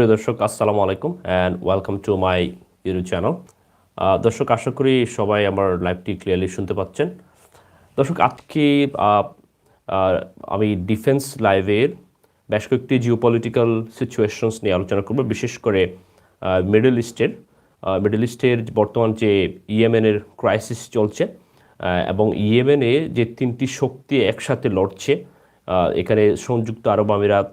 প্রিয় দর্শক, আসসালামু আলাইকুম and welcome to my YouTube channel দর্শক, আশা করি সবাই আমার লাইভটি ক্লিয়ারলি শুনতে পাচ্ছেন। দর্শক, আজকে আমি ডিফেন্স লাইভের বেশ কয়েকটি জিওপলিটিক্যাল সিচুয়েশনস নিয়ে আলোচনা করব, বিশেষ করে মিডল ইস্টের মিডল ইস্টের বর্তমান যে ইয়েমেনের ক্রাইসিস চলছে এবং ইয়েমেনে যে তিনটি শক্তি একসাথে লড়ছে এখানে সংযুক্ত আরব আমিরাত,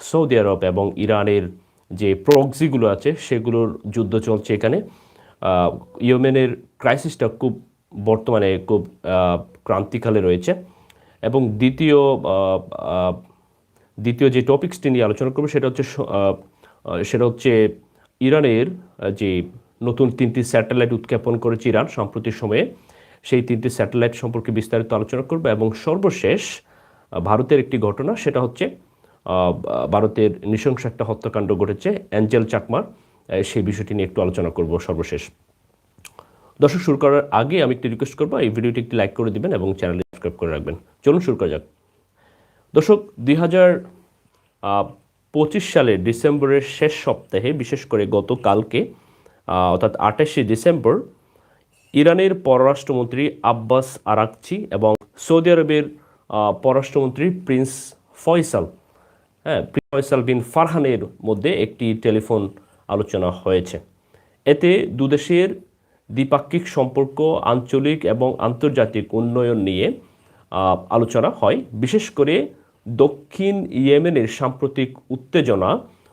সৌদি আরব এবং ইরানের যে প্রক্সিগুলো আছে, সেগুলোর যুদ্ধ চলছে এখানে। ইয়েমেনের ক্রাইসিসটা খুব বর্তমানে খুব ক্রান্তিকালে রয়েছে। এবং দ্বিতীয় দ্বিতীয় যে টপিক্সটি নিয়ে আলোচনা করব, সেটা হচ্ছে সেটা হচ্ছে ইরানের যে নতুন তিনটি স্যাটেলাইট উৎক্ষেপণ করেছে ইরান সাম্প্রতিক সময়ে। সেই তিনটি স্যাটেলাইট সম্পর্কে বিস্তারিত আলোচনা করব। এবং সর্বশেষ ভারতের একটি ঘটনা, সেটা হচ্ছে ভারতের নৃশংস একটা হত্যাকাণ্ড ঘটেছে, অ্যাঞ্জেল চাকমার সেই বিষয়টি নিয়ে একটু আলোচনা করব সর্বশেষ। দর্শক, শুরু করার আগে আমি একটি রিকোয়েস্ট করব, এই ভিডিওটি একটি লাইক করে দিবেন এবং চ্যানেলটি সাবস্ক্রাইব করে রাখবেন। চলুন শুরু করা যাক। দর্শক দুই হাজার পঁচিশ সালের ডিসেম্বরের শেষ সপ্তাহে, বিশেষ করে গতকালকে অর্থাৎ আঠাশে ডিসেম্বর, ইরানের পররাষ্ট্রমন্ত্রী আব্বাস আরাকচি এবং সৌদি আরবের পররাষ্ট্রমন্ত্রী প্রিন্স ফয়সাল হ্যাঁ বিন ফারহানের মধ্যে একটি টেলিফোন আলোচনা হয়েছে। এতে দুদেশের দ্বিপাক্ষিক সম্পর্ক, আঞ্চলিক এবং আন্তর্জাতিক উন্নয়ন নিয়ে আলোচনা হয়। বিশেষ করে দক্ষিণ ইয়েমেনের সাম্প্রতিক উত্তেজনা,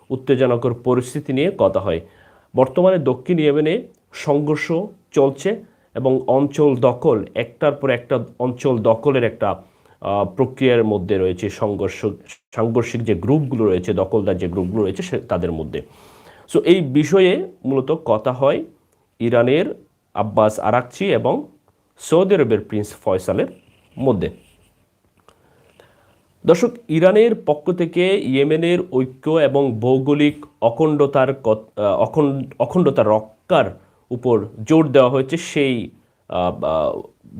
উত্তেজনাকর পরিস্থিতি নিয়ে কথা হয়। বর্তমানে দক্ষিণ ইয়েমেনে সংঘর্ষ চলছে এবং অঞ্চল দখল, একটার পর একটা অঞ্চল দখলের একটা প্রক্রিয়ার মধ্যে রয়েছে, সংঘর্ষ, সাংঘর্ষিক যে গ্রুপগুলো রয়েছে, দখলদার যে গ্রুপগুলো রয়েছে, সে তাদের মধ্যে। সো এই বিষয়ে মূলত কথা হয় ইরানের আব্বাস আরাকচি এবং সৌদি আরবের প্রিন্স ফয়সালের মধ্যে। দর্শক, ইরানের পক্ষ থেকে ইয়েমেনের ঐক্য এবং ভৌগোলিক অখণ্ডতার অখণ্ডতা রক্ষার উপর জোর দেওয়া হয়েছে সেই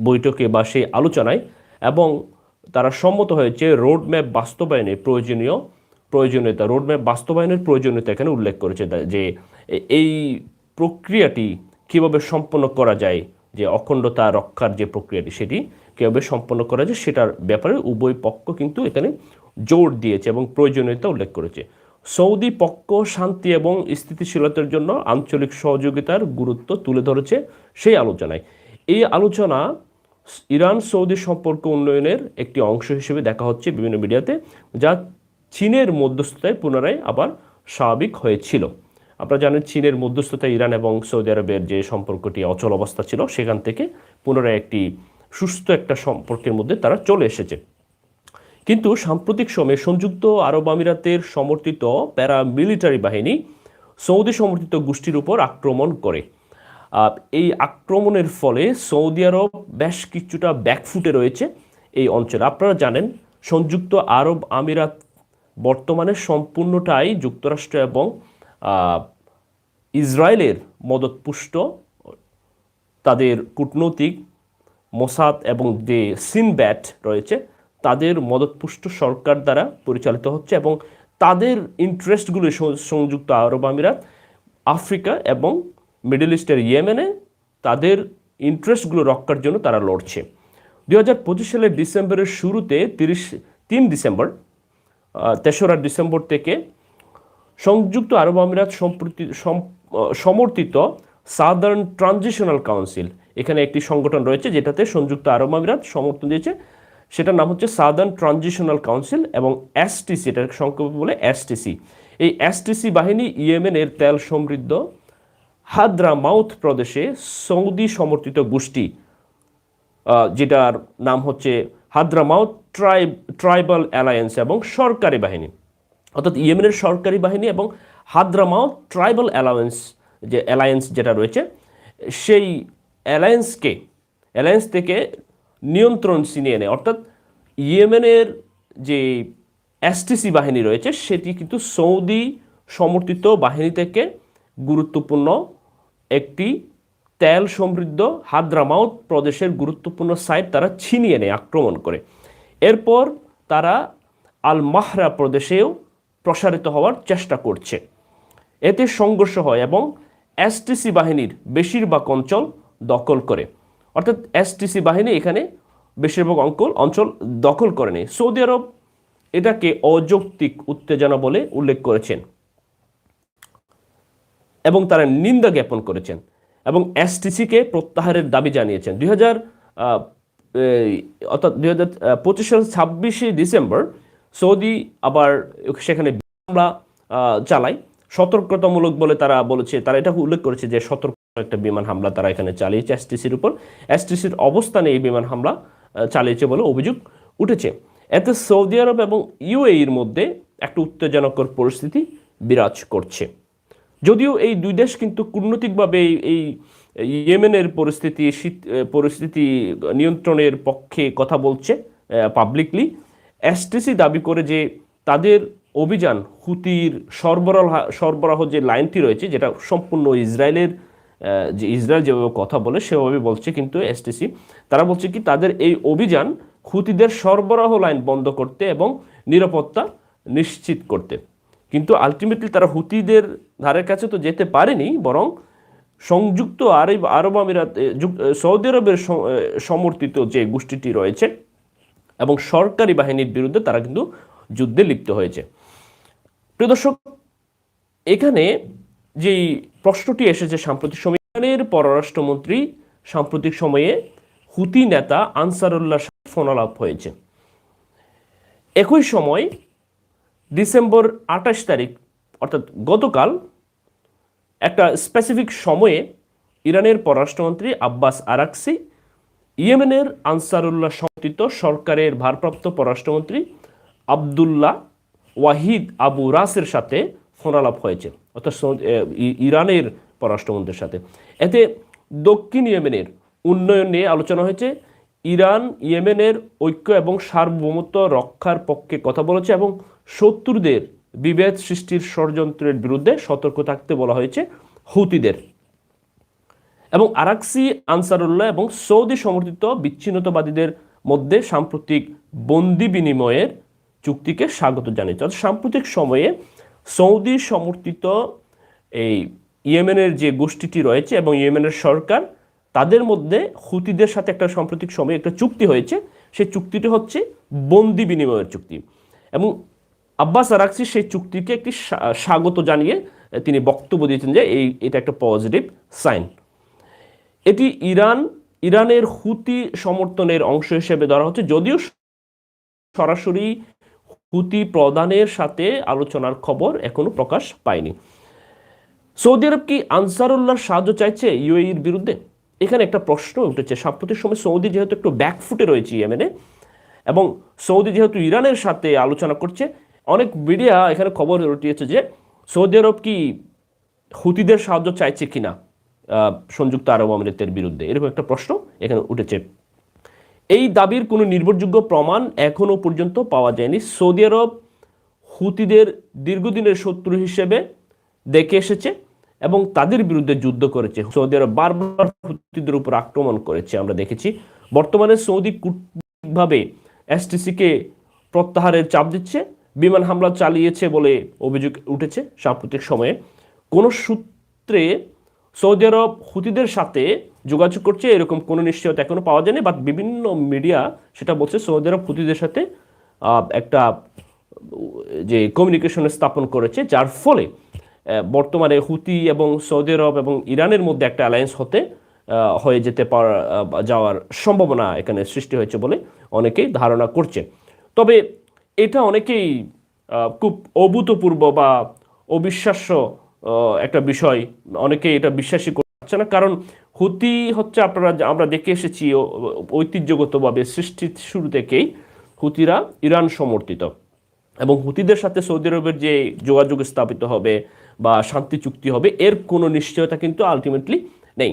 বৈঠকে বা সেই আলোচনায় এবং তারা সম্মত হয়েছে রোডম্যাপ বাস্তবায়নে প্রয়োজনীয় প্রয়োজনীয়তা, রোডম্যাপ বাস্তবায়নের প্রয়োজনীয়তা এখানে উল্লেখ করেছে যে এই প্রক্রিয়াটি কীভাবে সম্পন্ন করা যায়, যে অখণ্ডতা রক্ষার যে প্রক্রিয়াটি সেটি কীভাবে সম্পন্ন করা যায় সেটার ব্যাপারে উভয় পক্ষ কিন্তু এখানে জোর দিয়েছে এবং প্রয়োজনীয়তা উল্লেখ করেছে। সৌদি পক্ষ শান্তি এবং স্থিতিশীলতার জন্য আঞ্চলিক সহযোগিতার গুরুত্ব তুলে ধরেছে সেই আলোচনায়। এই আলোচনা ইরান সৌদি সম্পর্ক উন্নয়নের একটি অংশ হিসেবে দেখা হচ্ছে বিভিন্ন মিডিয়াতে, যা চীনের মধ্যস্থতায় পুনরায় আবার স্বাভাবিক হয়েছিল। আপনারা জানেন চীনের মধ্যস্থতায় ইরান এবং সৌদি আরবের যে সম্পর্কটি, অচল অবস্থা ছিল, সেখান থেকে পুনরায় একটি সুস্থ একটা সম্পর্কের মধ্যে তারা চলে এসেছে। কিন্তু সাম্প্রতিক সময়ে সংযুক্ত আরব আমিরাতের সমর্থিত প্যারামিলিটারি বাহিনী সৌদি সমর্থিত গোষ্ঠীর উপর আক্রমণ করে। এই আক্রমণের ফলে সৌদি আরব বেশ কিছুটা ব্যাকফুটে রয়েছে এই অঞ্চলে। আপনারা জানেন, সংযুক্ত আরব আমিরাত বর্তমানে সম্পূর্ণটাই যুক্তরাষ্ট্র এবং ইসরায়েলের মদতপুষ্ট। তাদের কূটনৈতিক মোসাদ এবং যে সিনব্যাট রয়েছে, তাদের মদতপুষ্ট সরকার দ্বারা পরিচালিত হচ্ছে এবং তাদের ইন্টারেস্টগুলো সংযুক্ত আরব আমিরাত, আফ্রিকা এবং মিডল ইস্টের ইয়েমেনে তাদের ইন্টারেস্টগুলো রক্ষার জন্য তারা লড়ছে। দু হাজার পঁচিশ সালের ডিসেম্বরের শুরুতে তিরিশ, তিন ডিসেম্বর তেসরা ডিসেম্বর থেকে সংযুক্ত আরব আমিরাত সম্প্রতি সমর্থিত সাদার্ন ট্রানজিশনাল কাউন্সিল, এখানে একটি সংগঠন রয়েছে যেটাতে সংযুক্ত আরব আমিরাত সমর্থন দিয়েছে। সেটার নাম হচ্ছে সাদার্ন ট্রানজিশনাল কাউন্সিল এবং এসটিসি এটার সংক্ষেপে বলে এসটিসি এই এসটিসি বাহিনী ইয়েমেনের তেল সমৃদ্ধ হাদ্রা মাউথ প্রদেশে সৌদি সমর্থিত গোষ্ঠী যেটার নাম হচ্ছে হাদ্রামাউথ ট্রাইব, ট্রাইবাল অ্যালায়েন্স এবং সরকারি বাহিনী। অর্থাৎ ইয়েমেনের সরকারি বাহিনী এবং হাদ্রামাউথ ট্রাইবাল অ্যালায়েন্স, যে অ্যালায়েন্স যেটা রয়েছে, সেই অ্যালায়েন্সকে, অ্যালায়েন্স থেকে নিয়ন্ত্রণ ছিনিয়ে নেয়। অর্থাৎ ইয়েমেনের যে এসটিসি বাহিনী রয়েছে, সেটি কিন্তু সৌদি সমর্থিত বাহিনী থেকে গুরুত্বপূর্ণ একটি তেল সমৃদ্ধ হাদ্রামাউত প্রদেশের গুরুত্বপূর্ণ সাইট তারা ছিনিয়ে নেয়, আক্রমণ করে। এরপর তারা আল মাহরা প্রদেশেও প্রসারিত হওয়ার চেষ্টা করছে। এতে সংঘর্ষ হয় এবং এসটিসি বাহিনীর বেশিরভাগ অঞ্চল দখল করে। অর্থাৎ এসটিসি বাহিনী এখানে বেশিরভাগ অঞ্চল অঞ্চল দখল করে নেয়। সৌদি আরব এটাকে অযৌক্তিক উত্তেজনা বলে উল্লেখ করেছেন। এবং তারা নিন্দা জ্ঞাপন করেছেন এবং এসটিসিকে প্রত্যাহারের দাবি জানিয়েছেন। দুই হাজার অর্থাৎ দুই হাজার পঁচিশ সালের ছাব্বিশে ডিসেম্বর সৌদি আবার সেখানে হামলা চালায়। সতর্কতামূলক বলে তারা বলেছে, তারা এটা উল্লেখ করেছে যে সতর্ক একটা বিমান হামলা তারা এখানে চালিয়েছে এসটিসির উপর। এসটিসির অবস্থানে এই বিমান হামলা চালিয়েছে বলে অভিযোগ উঠেছে। এতে সৌদি আরব এবং ইউএইর মধ্যে একটা উত্তেজনকর পরিস্থিতি বিরাজ করছে। যদিও এই দুই দেশ কিন্তু কূটনৈতিকভাবে এই- ইয়েমেনের পরিস্থিতি, শীত- পরিস্থিতি নিয়ন্ত্রণের পক্ষে কথা বলছে পাবলিকলি এসটিসি দাবি করে যে তাদের অভিযান, হুতির সরবরাহ সরবরাহ যে লাইনটি রয়েছে, যেটা সম্পূর্ণ ইসরায়েলের যে ইসরায়েল যেভাবে কথা বলে, সেভাবে বলছে কিন্তু এসটিসি তারা বলছে কি, তাদের এই অভিযান হুতিদের সরবরাহ লাইন বন্ধ করতে এবং নিরাপত্তা নিশ্চিত করতে। কিন্তু আলটিমেটলি তারা হুতিদের ধারের কাছে তো যেতে পারেনি, বরং সংযুক্ত আরব আরব আমিরাত সৌদি আরবের সমর্থিত যে গোষ্ঠীটি রয়েছে এবং সরকারি বাহিনীর বিরুদ্ধে তারা কিন্তু যুদ্ধে লিপ্ত হয়েছে। প্রিয় দর্শক, এখানে যেই প্রশ্নটি এসেছে সাম্প্রতিক সময়ে, ইরানের পররাষ্ট্রমন্ত্রী সাম্প্রতিক সময়ে হুতি নেতা আনসারুল্লাহ ফোন আলাপ হয়েছে। একই সময় ডিসেম্বর আঠাশ তারিখ অর্থাৎ গতকাল একটা স্পেসিফিক সময়ে ইরানের পররাষ্ট্রমন্ত্রী আব্বাস আরাকসি ইয়েমেনের আনসারুল্লাহ সমর্থিত সরকারের ভারপ্রাপ্ত পররাষ্ট্রমন্ত্রী আবদুল্লাহ ওয়াহিদ আবু রাসের সাথে ফোনালাপ হয়েছে, অর্থাৎ ইরানের পররাষ্ট্রমন্ত্রীর সাথে। এতে দক্ষিণ ইয়েমেনের উন্নয়ন নিয়ে আলোচনা হয়েছে। ইরান, ইয়েমেনের ঐক্য এবং সার্বভৌমত্ব রক্ষার পক্ষে কথা বলেছে এবং শত্রুদের বিভেদ সৃষ্টির ষড়যন্ত্রের বিরুদ্ধে সতর্ক থাকতে বলা হয়েছে হুতিদের। এবং আরাকসি, আনসারুল্লাহ এবং সৌদি সমর্থিত বিচ্ছিন্নতাবাদীদের মধ্যে সাম্প্রতিক বন্দি বিনিময়ের চুক্তিকে স্বাগত জানিয়েছে অর্থাৎ সাম্প্রতিক সময়ে সৌদি সমর্থিত এই ইয়েমেনের যে গোষ্ঠীটি রয়েছে এবং ইয়েমেনের সরকার, তাদের মধ্যে হুতিদের সাথে একটা সাম্প্রতিক সময়ে একটা চুক্তি হয়েছে। সেই চুক্তিটি হচ্ছে বন্দি বিনিময়ের চুক্তি। এবং আব্বাস আরাকসি সেই চুক্তিকে একটি স্বা- স্বাগত জানিয়ে তিনি বক্তব্য দিয়েছেন যে এই, এটা একটা পজিটিভ সাইন এটি ইরান, ইরানের হুতি সমর্থনের অংশ হিসেবে ধরা হচ্ছে, যদিও সরাসরি হুতি প্রদানের সাথে আলোচনার খবর এখনও প্রকাশ পায়নি। সৌদি আরব কি আনসারুল্লাহর সাহায্য চাইছে ইউএইর বিরুদ্ধে? এখানে একটা প্রশ্ন উঠেছে। সাম্প্রতিক সময় সৌদি যেহেতু একটু ব্যাকফুটে রয়েছে ইয়েমেনে, এবং সৌদি যেহেতু ইরানের সাথে আলোচনা করছে অনেক মিডিয়া এখানে খবর উঠিয়েছে যে সৌদি আরব কি হুতিদের সাহায্য চাইছে কিনা সংযুক্ত আরব আমিরাতের বিরুদ্ধে? এরকম একটা প্রশ্ন এখানে উঠেছে। এই দাবির কোনো নির্ভরযোগ্য প্রমাণ এখনও পর্যন্ত পাওয়া যায়নি। সৌদি আরব হুতিদের দীর্ঘদিনের শত্রু হিসেবে দেখে এসেছে এবং তাদের বিরুদ্ধে যুদ্ধ করেছে। সৌদি আরব বারবার হুতিদের উপর আক্রমণ করেছে, আমরা দেখেছি। বর্তমানে সৌদি কূটভাবে এসটিসিকে প্রত্যাহারের চাপ দিচ্ছে। বিমান হামলা চালিয়েছে বলে অভিযোগ উঠেছে সাম্প্রতিক সময়ে। কোনো সূত্রে সৌদি আরব হুতিদের সাথে যোগাযোগ করছে, এরকম কোনো নিশ্চয়তা এখনও পাওয়া যায়নি বাট বিভিন্ন মিডিয়া সেটা বলছে সৌদি আরব হুতিদের সাথে একটা, যে কমিউনিকেশন স্থাপন করেছে, যার ফলে বর্তমানে হুতি এবং সৌদি আরব এবং ইরানের মধ্যে একটা অ্যালায়েন্স হতে হয়ে যেতে পার যাওয়ার সম্ভাবনা এখানে সৃষ্টি হয়েছে বলে অনেকেই ধারণা করছে। তবে এটা অনেকেই খুব অভূতপূর্ব বা অবিশ্বাস্য একটা বিষয়। অনেকেই এটা বিশ্বাসই করছে না। কারণ হুতি হচ্ছে আপনারা আমরা দেখে এসেছি ঐতিহ্যগতভাবে সৃষ্টির শুরু থেকেই হুতিরা ইরান সমর্থিত। এবং হুতিদের সাথে সৌদি আরবের যে যোগাযোগ স্থাপিত হবে বা শান্তি চুক্তি হবে, এর কোনো নিশ্চয়তা কিন্তু আলটিমেটলি নেই।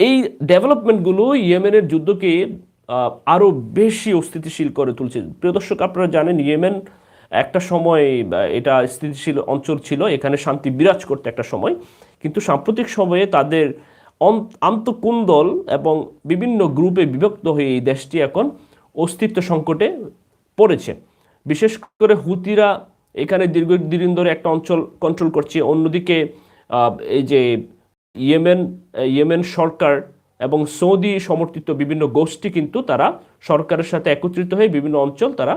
এই ডেভেলপমেন্টগুলো ইয়েমেনের যুদ্ধকে আহ, আরও বেশি অস্থিতিশীল করে তুলছে প্রিয় দর্শক আপনারা জানেন ইয়েমেন একটা সময় এটা স্থিতিশীল অঞ্চল ছিল এখানে শান্তি বিরাজ করতে একটা সময়। কিন্তু সাম্প্রতিক সময়ে তাদের আন্তঃকুন্দল এবং বিভিন্ন গ্রুপে বিভক্ত হয়ে এই দেশটি এখন অস্তিত্ব সংকটে পড়েছে। বিশেষ করে হুতিরা এখানে দীর্ঘদিন ধরে একটা অঞ্চল কন্ট্রোল করছে। অন্যদিকে এই যে ইয়েমেন ইয়েমেন সরকার এবং সৌদি সমর্থিত বিভিন্ন গোষ্ঠী কিন্তু তারা সরকারের সাথে একত্রিত হয়ে বিভিন্ন অঞ্চল তারা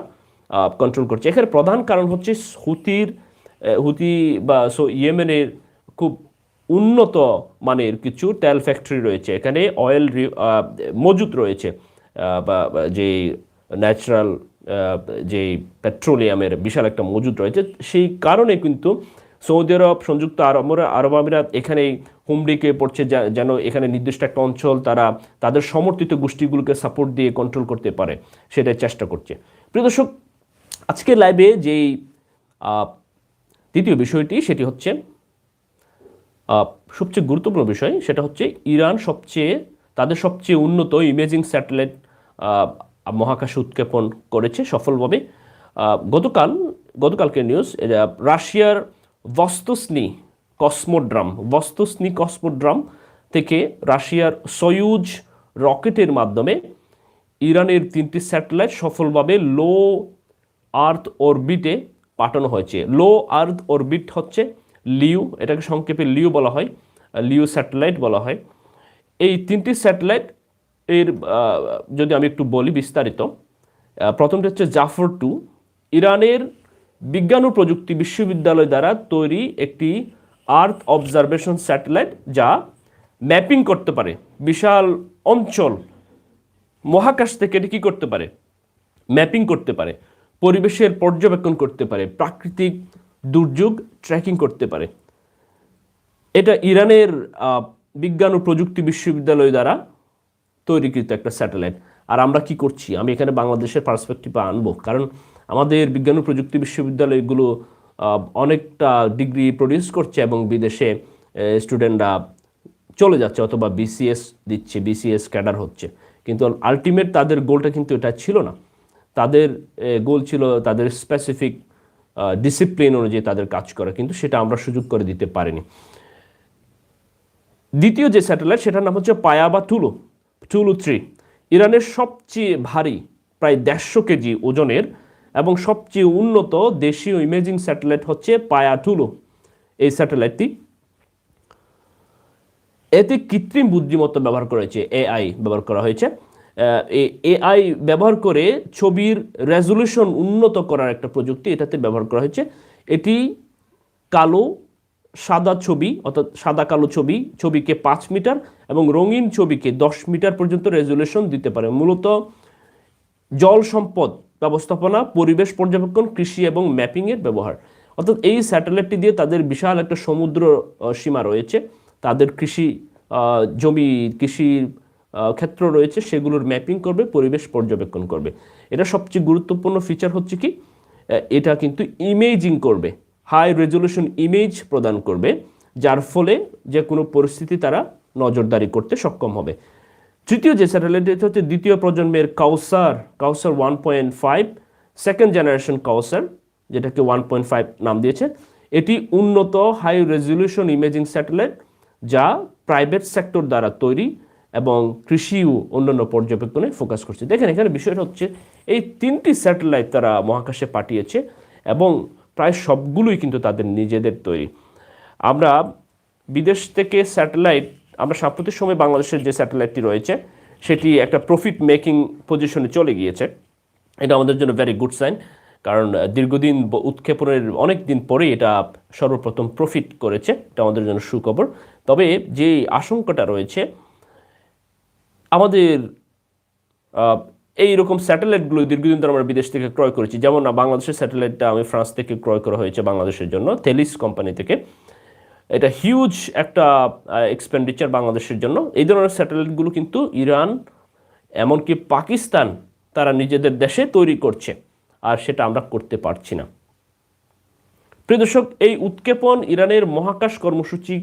কন্ট্রোল করছে। এখানে প্রধান কারণ হচ্ছে হুতির হুতি বা ইয়েমেনের খুব উন্নত মানের কিছু তেল ফ্যাক্টরি রয়েছে। এখানে অয়েল মজুত রয়েছে। বা যে ন্যাচারাল যে পেট্রোলিয়ামের বিশাল একটা মজুদ রয়েছে। সেই কারণে কিন্তু সৌদি আরব, সংযুক্ত আরব আরব আমিরাত এখানেই হুমড়িকে পড়ছে যেন এখানে নির্দিষ্ট একটা অঞ্চল তারা তাদের সমর্থিত গোষ্ঠীগুলোকে সাপোর্ট দিয়ে কন্ট্রোল করতে পারে, সেটাই চেষ্টা করছে। প্রিয় দর্শক আজকের লাইভে যেই দ্বিতীয় বিষয়টি, সেটি হচ্ছে সবচেয়ে গুরুত্বপূর্ণ বিষয়, সেটা হচ্ছে ইরান সবচেয়ে, তাদের সবচেয়ে উন্নত ইমেজিং স্যাটেলাইট মহাকাশে উৎক্ষেপণ করেছে সফলভাবে। গতকাল গতকালকে নিউজ রাশিয়ার ভস্তসনি কসমোড্রাম ভস্তসনি কসমোড্রাম থেকে রাশিয়ার সয়ুজ রকেটের মাধ্যমে ইরানের তিনটি স্যাটেলাইট সফলভাবে লো আর্থ অরবিটে পাঠানো হয়েছে। লো আর্থ অরবিট হচ্ছে লিউ, এটাকে সংক্ষেপে লিউ বলা হয়, লিউ স্যাটেলাইট বলা হয়। এই তিনটি স্যাটেলাইট এর যদি আমি একটু বলি বিস্তারিত প্রথমটি হচ্ছে জাফর টু। ইরানের বিজ্ঞান ও প্রযুক্তি বিশ্ববিদ্যালয় দ্বারা তৈরি একটি আর্থ অবজারভেশন স্যাটেলাইট যা ম্যাপিং করতে পারে। বিশাল অঞ্চল, মহাকাশ থেকে এটি কী করতে পারে? ম্যাপিং করতে পারে। পরিবেশের পর্যবেক্ষণ করতে পারে। প্রাকৃতিক দুর্যোগ ট্র্যাকিং করতে পারে। এটা ইরানের বিজ্ঞান ও প্রযুক্তি বিশ্ববিদ্যালয় দ্বারা তৈরিকৃত একটা স্যাটেলাইট। আর আমরা কি করছি? আমি এখানে বাংলাদেশের পার্সপেক্টিভে আনব। কারণ আমাদের বিজ্ঞান ও প্রযুক্তি বিশ্ববিদ্যালয়গুলো অনেকটা ডিগ্রি প্রডিউস করছে এবং বিদেশে স্টুডেন্টরা চলে যাচ্ছে অথবা বিসিএস দিচ্ছে বিসিএস ক্যাডার হচ্ছে। কিন্তু আলটিমেট তাদের গোলটা কিন্তু এটা ছিল না। তাদের গোল ছিল তাদের স্পেসিফিক ডিসিপ্লিন অনুযায়ী তাদের কাজ করা, কিন্তু সেটা আমরা সুযোগ করে দিতে পারিনি। দ্বিতীয় যে স্যাটেলাইট সেটার নাম হচ্ছে পায়া বা টুলু টুলু থ্রি ইরানের সবচেয়ে ভারী, প্রায় দেড়শো কেজি ওজনের এবং সবচেয়ে উন্নত দেশীয় ইমেজিং স্যাটেলাইট হচ্ছে পায়া টুলু এই স্যাটেলাইটটি এতে কৃত্রিম বুদ্ধিমত্তা ব্যবহার করেছে, এআই ব্যবহার করা হয়েছে। এআই ব্যবহার করে ছবির রেজলিউশন উন্নত করার একটা প্রযুক্তি এটাতে ব্যবহার করা হয়েছে। এটি কালো, সাদা ছবি, অর্থাৎ সাদা কালো ছবি, ছবিকে পাঁচ মিটার এবং রঙিন ছবিকে দশ মিটার পর্যন্ত রেজলিউশন দিতে পারে। মূলত জল সম্পদ ব্যবস্থাপনা, পরিবেশ পর্যবেক্ষণ, কৃষি এবং ম্যাপিংয়ের ব্যবহার। অর্থাৎ এই স্যাটেলাইটটি দিয়ে তাদের বিশাল একটা সমুদ্র সীমা রয়েছে। তাদের কৃষি জমি, কৃষি ক্ষেত্র রয়েছে, সেগুলোর ম্যাপিং করবে, পরিবেশ পর্যবেক্ষণ করবে। এটা সবচেয়ে গুরুত্বপূর্ণ ফিচার হচ্ছে কি এটা কিন্তু ইমেজিং করবে হাই রেজলিউশন ইমেজ প্রদান করবে, যার ফলে যে কোনো পরিস্থিতি তারা নজরদারি করতে সক্ষম হবে। তৃতীয় যে স্যাটেলাইট, এটা হচ্ছে দ্বিতীয় প্রজন্মের Kausar Kausar one point five second generation Kausar, যেটাকে ওয়ান পয়েন্ট ফাইভ নাম দিয়েছে। এটি উন্নত হাই রেজলিউশন ইমেজিং স্যাটেলাইট যা প্রাইভেট সেক্টর দ্বারা তৈরি এবং কৃষি ও অন্যান্য পর্যবেক্ষণে ফোকাস করছে। দেখেন, এখানে বিষয়টা হচ্ছে, এই তিনটি স্যাটেলাইট তারা মহাকাশে পাঠিয়েছে এবং প্রায় সবগুলোই কিন্তু তাদের নিজেদের তৈরি। আমরা বিদেশ থেকে স্যাটেলাইট আমরা সাম্প্রতিক সময় বাংলাদেশের যে স্যাটেলাইটটি রয়েছে, সেটি একটা প্রফিট মেকিং পজিশনে চলে গিয়েছে। এটা আমাদের জন্য ভেরি গুড সাইন কারণ দীর্ঘদিন উৎক্ষেপণের অনেক দিন পরে এটা সর্বপ্রথম প্রফিট করেছে। এটা আমাদের জন্য সুখবর। তবে যে আশঙ্কাটা রয়েছে, আমাদের এই রকম স্যাটেলাইটগুলো দীর্ঘদিন ধরে আমরা বিদেশ থেকে ক্রয় করেছি। যেমন বাংলাদেশের স্যাটেলাইটটা আমি ফ্রান্স থেকে ক্রয় করা হয়েছে বাংলাদেশের জন্য থেলিস কোম্পানি থেকে। এটা হিউজ একটা এক্সপেন্ডিচার বাংলাদেশের জন্য। এই ধরনের স্যাটেলাইটগুলো কিন্তু ইরান, এমনকি পাকিস্তান, তারা নিজেদের দেশে তৈরি করছে, আর সেটা আমরা করতে পারছি না। প্রিয় দর্শক, এই উৎক্ষেপণ ইরানের মহাকাশ কর্মসূচি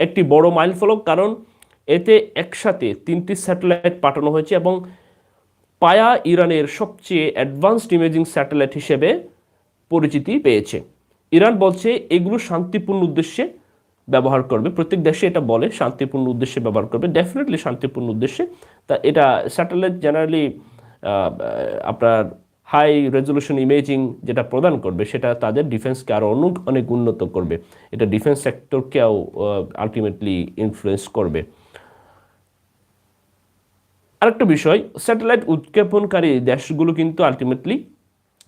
একটি বড় মাইলফলক, কারণ এতে একসাথে তিনটি স্যাটেলাইট পাঠানো হয়েছে এবং পায়া ইরানের সবচেয়ে অ্যাডভান্সড ইমেজিং স্যাটেলাইট হিসেবে পরিচিতি পেয়েছে। ইরান বলছে, এগুলো শান্তিপূর্ণ উদ্দেশ্যে ব্যবহার করবে। প্রত্যেক দেশে এটা বলে, শান্তিপূর্ণ উদ্দেশ্যে ব্যবহার করবে। ডেফিনেটলি শান্তিপূর্ণ উদ্দেশ্যে। তা এটা স্যাটেলাইট জেনারেলি আপনার হাই রেজলিউশন ইমেজিং যেটা প্রদান করবে, সেটা তাদের ডিফেন্সকে আরও অনেক অনেক উন্নত করবে। এটা ডিফেন্স সেক্টরকেও আলটিমেটলি ইনফ্লুয়েন্স করবে। আরেকটা বিষয় স্যাটেলাইট উৎক্ষেপণকারী দেশগুলো কিন্তু আলটিমেটলি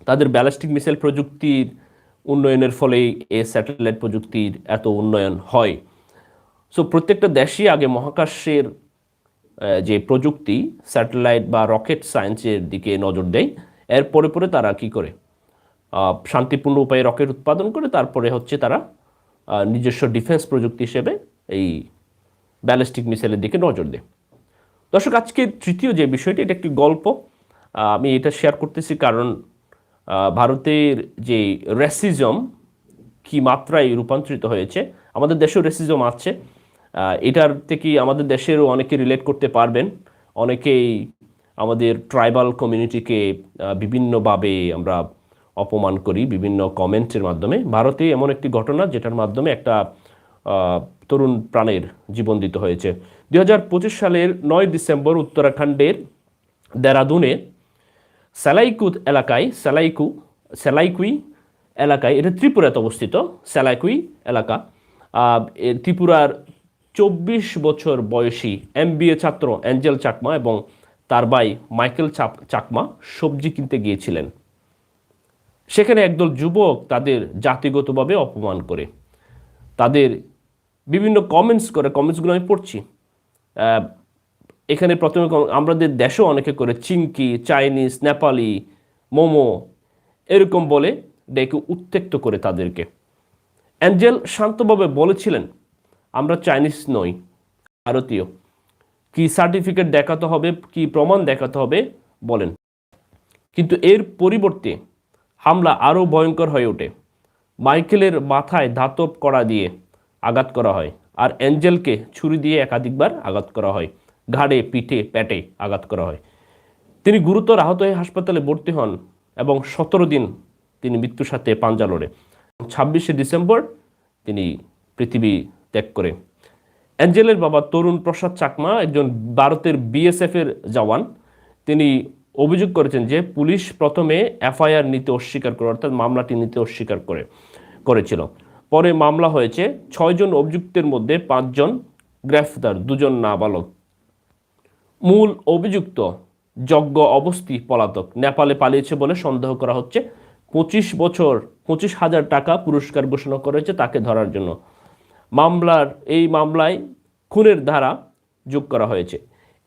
তাদের ব্যালিস্টিক মিসাইল প্রযুক্তির উন্নয়নের ফলেই এই স্যাটেলাইট প্রযুক্তির এত উন্নয়ন হয়। সো প্রত্যেকটা দেশই আগে মহাকাশের যে প্রযুক্তি, স্যাটেলাইট বা রকেট সায়েন্সের দিকে নজর দেয়। এর পরে পরে তারা কি করে? শান্তিপূর্ণ উপায়ে রকেট উৎপাদন করে, তারপরে হচ্ছে তারা নিজস্ব ডিফেন্স প্রযুক্তি হিসেবে এই ব্যালিস্টিক মিসাইলের দিকে নজর দেয়। দর্শক আজকে তৃতীয় যে বিষয়টি, এটা একটি গল্প। আমি এটা শেয়ার করতেছি কারণ ভারতের যে রেসিজম কি মাত্রায় রূপান্তরিত হয়েছে, আমাদের দেশেও রেসিজম আছে। এটার থেকে আমাদের দেশেরও অনেকে রিলেট করতে পারবেন। অনেকেই আমাদের ট্রাইবাল কমিউনিটিকে বিভিন্নভাবে আমরা অপমান করি বিভিন্ন কমেন্টের মাধ্যমে। ভারতে এমন একটি ঘটনা যেটার মাধ্যমে একটা তরুণ প্রাণের জীবন দিতে হয়েছে। দু হাজার পঁচিশ সালের নয় ডিসেম্বর উত্তরাখণ্ডের দেরাদুনে স্যালাইকুত এলাকায় স্যালাইকু স্যালাইকুই এলাকায়, এটা ত্রিপুরাতে অবস্থিত স্যালাইকুই এলাকা। ত্রিপুরার চব্বিশ বছর বয়সী এমবিএ ছাত্র অ্যাঞ্জেল চাকমা এবং তার ভাই মাইকেল চাপ, চাকমা সবজি কিনতে গিয়েছিলেন। সেখানে একদল যুবক তাদের জাতিগতভাবে অপমান করে। তাদের বিভিন্ন কমেন্টস করে কমেন্টসগুলো আমি পড়ছি। এখানে প্রথমে আমাদের দেশেও অনেকে করে চিংকি, চাইনিজ, নেপালি, মোমো, এরকম বলে ডেকে উত্তেক্ত করে তাদেরকে। অ্যাঞ্জেল শান্তভাবে বলেছিলেন, আমরা চাইনিজ নই, ভারতীয়। কি সার্টিফিকেট দেখাতে হবে, কি প্রমাণ দেখাতে হবে, বলেন। কিন্তু এর পরিবর্তে হামলা আরও ভয়ঙ্কর হয়ে ওঠে। মাইকেলের মাথায় ধাতব কড়া দিয়ে আঘাত করা হয়, আর অ্যাঞ্জেলকে ছুরি দিয়ে একাধিকবার আঘাত করা হয়। ঘাড়ে, পিঠে, প্যাটে আঘাত করা হয়। তিনি গুরুতর আহত হয়ে হাসপাতালে ভর্তি হন এবং সতেরো দিন তিনি মৃত্যুর সাথে পাঞ্জা লড়ে। ছাব্বিশে ডিসেম্বর তিনি পৃথিবী ত্যাগ করে। অ্যাঞ্জেলের বাবা তরুণ প্রসাদ চাকমা একজন ভারতের বিএসএফ এর জওয়ান। তিনি অভিযোগ করেছেন যে পুলিশ প্রথমে এফআইআর নিতে অস্বীকার করে, অর্থাৎ মামলাটি নিতে অস্বীকার করে, করেছিল। পরে মামলা হয়েছে, ছয়জন অভিযুক্তের মধ্যে পাঁচজন গ্রেফতার, দুজন নাবালক। মূল অভিযুক্ত যজ্ঞ অবস্থি পলাতক। নেপালে পালিয়েছে বলে সন্দেহ করা হচ্ছে। পঁচিশ বছর, পঁচিশ হাজার টাকা পুরস্কার ঘোষণা করেছে তাকে ধরার জন্য। মামলার, এই মামলায় খুনের ধারা যোগ করা হয়েছে।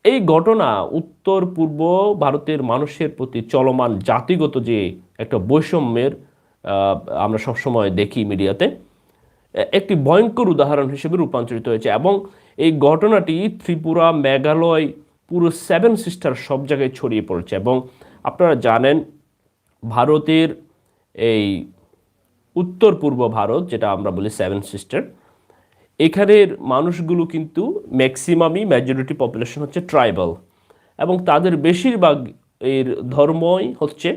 এই ঘটনা উত্তর পূর্ব ভারতের মানুষের প্রতি চলমান জাতিগত যে একটা বৈষম্যের আমরা সবসময় দেখি মিডিয়াতে, একটি ভয়ঙ্কর উদাহরণ হিসেবে রূপান্তরিত হয়েছে এবং এই ঘটনাটি ত্রিপুরা, মেঘালয় পুরো সেভেন সিস্টার সব জায়গায় ছড়িয়ে পড়েছে এবং আপনারা জানেন ভারতের এই উত্তর পূর্ব ভারত, যেটা আমরা বলি সেভেন সিস্টার এখানের মানুষগুলো কিন্তু ম্যাক্সিমামই মেজরিটি পপুলেশন হচ্ছে ট্রাইবাল এবং তাদের বেশিরভাগ এর ধর্মই হচ্ছে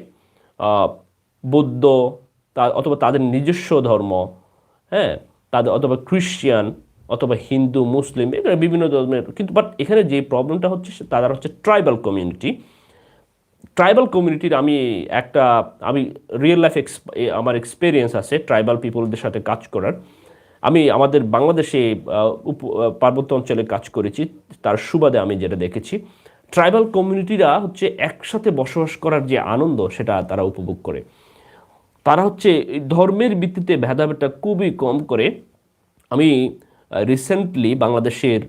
বৌদ্ধ, তা অথবা তাদের নিজস্ব ধর্ম হ্যাঁ তাদের অথবা খ্রিস্টিয়ান অথবা হিন্দু, মুসলিম এখানে বিভিন্ন ধর্মের, কিন্তু বাট এখানে যে প্রবলেমটা হচ্ছে তারা হচ্ছে ট্রাইবাল কমিউনিটি ট্রাইবাল কমিউনিটির আমি একটা, আমি রিয়েল লাইফ আমার এক্সপিরিয়েন্স আছে ট্রাইবাল পিপলদের সাথে কাজ করার। আমি আমাদের বাংলাদেশে উপ পার্বত্য অঞ্চলে কাজ করেছি, তার সুবাদে আমি যেটা দেখেছি। ট্রাইবাল কমিউনিটিরা হচ্ছে একসাথে বসবাস করার যে আনন্দ, সেটা তারা উপভোগ করে। তারা হচ্ছে ধর্মের ভিত্তিতে ভেদাভেদটা খুবই কম করে। আমি রিসেন্টলি বাংলাদেশের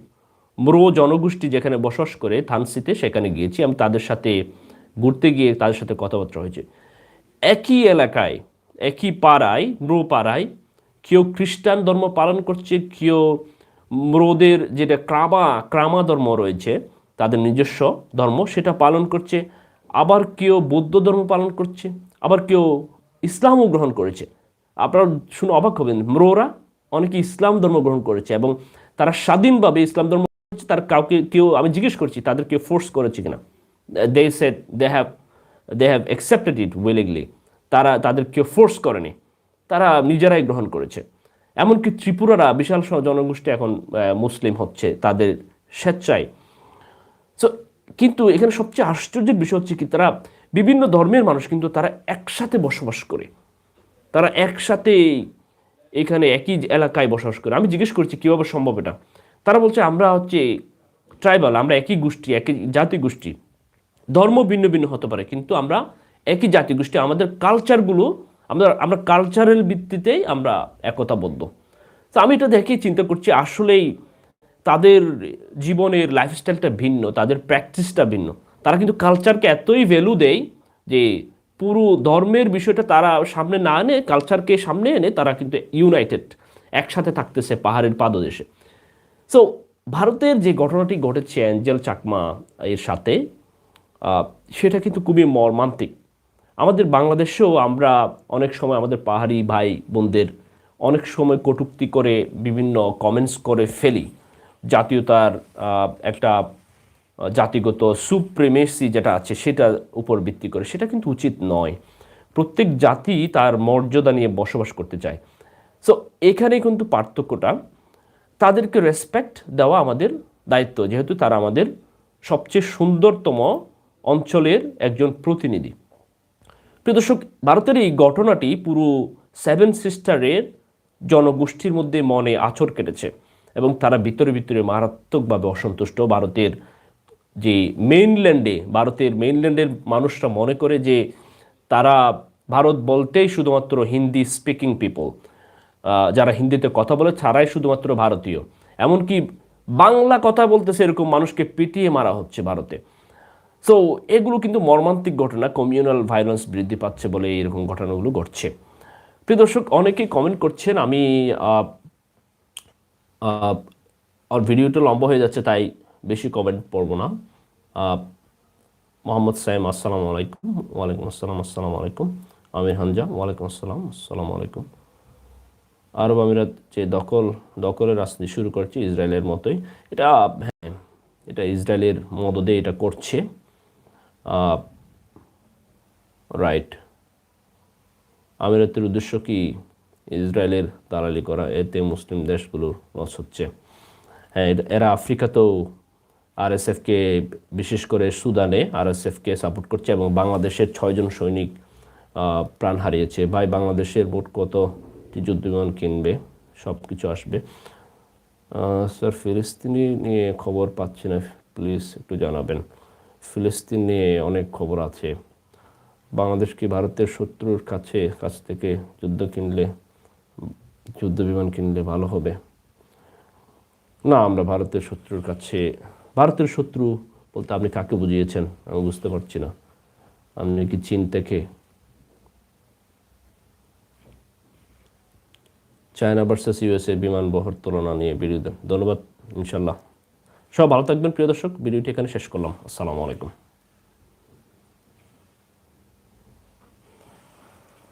ম্রো জনগোষ্ঠী যেখানে বসবাস করে, থানসিতে সেখানে গিয়েছি। আমি তাদের সাথে ঘুরতে গিয়ে তাদের সাথে কথাবার্তা হয়েছে। একই এলাকায়, একই পাড়ায়, ম্রো পাড়ায় কেউ খ্রিস্টান ধর্ম পালন করছে, কেউ ম্রোদের যেটা ক্রামা ক্রামা ধর্ম রয়েছে, তাদের নিজস্ব ধর্ম সেটা পালন করছে। আবার কেউ বৌদ্ধ ধর্ম পালন করছে, আবার কেউ ইসলামও গ্রহণ করেছে। আপনারা শুনে অবাক হবেন, ম্রোরা অনেকে ইসলাম ধর্ম গ্রহণ করেছে এবং তারা স্বাধীনভাবে ইসলাম ধর্ম করেছে, তার কাউকে কেউ, আমি জিজ্ঞেস করছি তাদের কেউ ফোর্স করেছে কিনা? They set they have they have accepted it willingly তারা তাদের কেউ ফোর্স করেনি। তারা নিজেরাই গ্রহণ করেছে। এমনকি ত্রিপুরারা বিশাল জনগোষ্ঠী এখন মুসলিম হচ্ছে, তাদের স্বেচ্ছায়। সো কিন্তু এখানে সবচেয়ে আশ্চর্যের বিষয় হচ্ছে কি, তারা বিভিন্ন ধর্মের মানুষ, কিন্তু তারা একসাথে বসবাস করে। তারা একসাথে এখানে একই এলাকায় বসবাস করে। আমি জিজ্ঞেস করছি, কীভাবে সম্ভব এটা? তারা বলছে, আমরা হচ্ছে ট্রাইবাল আমরা একই গোষ্ঠী, একই জাতি গোষ্ঠী। ধর্ম ভিন্ন ভিন্ন হতে পারে, কিন্তু আমরা একই জাতি গোষ্ঠী। আমাদের কালচারগুলো আমরা আমরা কালচারাল ভিত্তিতেই আমরা একতাবদ্ধ। তো আমি এটা দেখেই চিন্তা করছি, আসলেই তাদের জীবনের লাইফস্টাইলটা ভিন্ন, তাদের প্র্যাকটিসটা ভিন্ন। তারা কিন্তু কালচারকে এতই ভ্যালু দেয় যে পুরো ধর্মের বিষয়টা তারা সামনে না এনে কালচারকে সামনে এনে তারা কিন্তু ইউনাইটেড একসাথে থাকতেছে পাহাড়ের পাদদেশে। সো ভারতের যে ঘটনাটি ঘটেছে, অ্যাঞ্জেল চাকমা এর সাথে সেটা কিন্তু খুবই মর্মান্তিক। আমাদের বাংলাদেশেও আমরা অনেক সময় আমাদের পাহাড়ি ভাই বোনদের অনেক সময় কটূক্তি করে বিভিন্ন কমেন্টস করে ফেলি। জাতীয়তার একটা জাতিগত সুপ্রিমেসি যেটা আছে সেটার উপর ভিত্তি করে, সেটা কিন্তু উচিত নয়। প্রত্যেক জাতি তার মর্যাদা নিয়ে বসবাস করতে চায়। সো এখানে কিন্তু পার্থক্যটা। তাদেরকে রেসপেক্ট দেওয়া আমাদের দায়িত্ব, যেহেতু তারা আমাদের সবচেয়ে সুন্দরতম অঞ্চলের একজন প্রতিনিধি। প্রিয় দর্শক, ভারতের এই ঘটনাটি পুরো সেভেন সিস্টারের জনগোষ্ঠীর মধ্যে মনে আছর কেটেছে এবং তারা ভিতরে ভিতরে মারাত্মকভাবে অসন্তুষ্ট। ভারতের যে মেইনল্যান্ডে ভারতের মেইনল্যান্ডের মানুষরা মনে করে যে তারা ভারত বলতেই শুধুমাত্র হিন্দি স্পিকিং পিপল যারা হিন্দিতে কথা বলে ছাড়াই শুধুমাত্র ভারতীয়। এমনকি বাংলা কথা বলতেছে এরকম মানুষকে পিটিয়ে মারা হচ্ছে ভারতে। সো এগুলো কিন্তু মর্মান্তিক ঘটনা কমিউনাল ভায়োলেন্স বৃদ্ধি পাচ্ছে বলে এরকম ঘটনাগুলো ঘটছে। প্রিয় দর্শক অনেকেই কমেন্ট করছেন, আমি আর ভিডিওটা লম্বা হয়ে যাচ্ছে, তাই বেশি কমেন্ট পড়ব না। মোহাম্মদ সাইম, আসসালামু আলাইকুম। ওয়ালাইকুম আসসালাম, আসসালামু আলাইকুম। আমির হামজা ওয়ালাইকুম আসসালাম, আসসালামু আলাইকুম। আরব আমিরাত যে দখল দখলের রাজনীতি শুরু করেছে ইসরায়েলের মতোই। এটা হ্যাঁ এটা ইসরায়েলের মদদে এটা করছে। রাইট আমিরাতের উদ্দেশ্য কি ইসরায়েলের দালালি করা? এতে মুসলিম দেশগুলোর লস হচ্ছে। হ্যাঁ এরা আফ্রিকাতেও আরএসএফকে, বিশেষ করে সুদানে আরএসএফকে সাপোর্ট করছে এবং বাংলাদেশের ছয়জন সৈনিক প্রাণ হারিয়েছে। ভাই, বাংলাদেশের মোট যুদ্ধ বিমান কিনবে সব কিছু আসবে স্যার, ফিলিস্তিনি নিয়ে খবর পাচ্ছি না, প্লিজ একটু জানাবেন। ফিলিস্তিন নিয়ে অনেক খবর আছে। বাংলাদেশ কি ভারতের শত্রুর কাছে, কাছ থেকে যুদ্ধ কিনলে, যুদ্ধ বিমান কিনলে ভালো হবে? না, আমরা ভারতের শত্রুর কাছে ভারতের শত্রু বলতে আপনি কাকে বুঝিয়েছেন? আমি বুঝতে পারছি না। আপনি কি চীন থেকে চায়না ভার্সেস ইউএসএ বিমান বহর তুলনা নিয়ে বিরোধী? ধন্যবাদ ইনশাল্লাহ সব ভালো থাকবেন, প্রিয় দর্শক। ভিডিওটি এখানে শেষ করলাম। আসসালামু আলাইকুম।